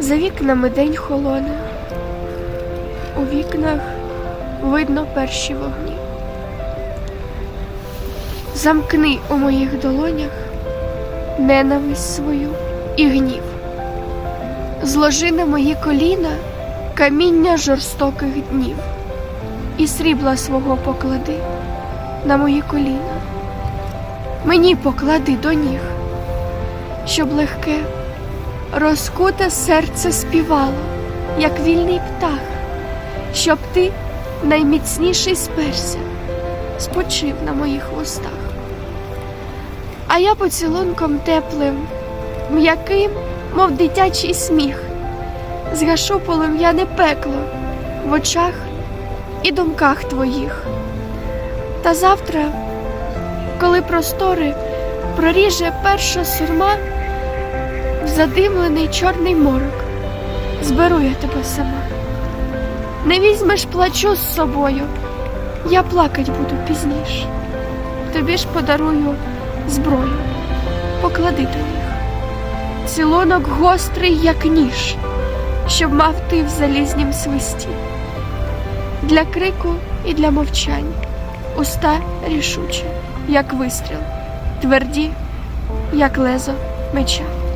За вікнами день холоне, у вікнах видно перші вогні. Замкни у моїх долонях ненависть свою і гнів. Зложи на мої коліна каміння жорстоких днів, і срібла свого поклади на мої коліна. Мені поклади до ніг, щоб легке, розкуте серце співало, як вільний птах, щоб ти, найміцніший сперся, спочив на моїх вустах. А я поцілунком теплим, м'яким, мов дитячий сміх, згашу полум'яне пекло в очах і думках твоїх. Та завтра, коли простори проріже перша сурма, задимлений чорний морок, зберу я тебе сама. Не візьмеш плачу з собою, я плакать буду пізніше. Тобі ж подарую зброю, поклади до них. Цілунок гострий, як ніж, щоб мав ти в залізнім свисті. Для крику і для мовчань, уста рішучі, як вистріл, тверді, як лезо меча.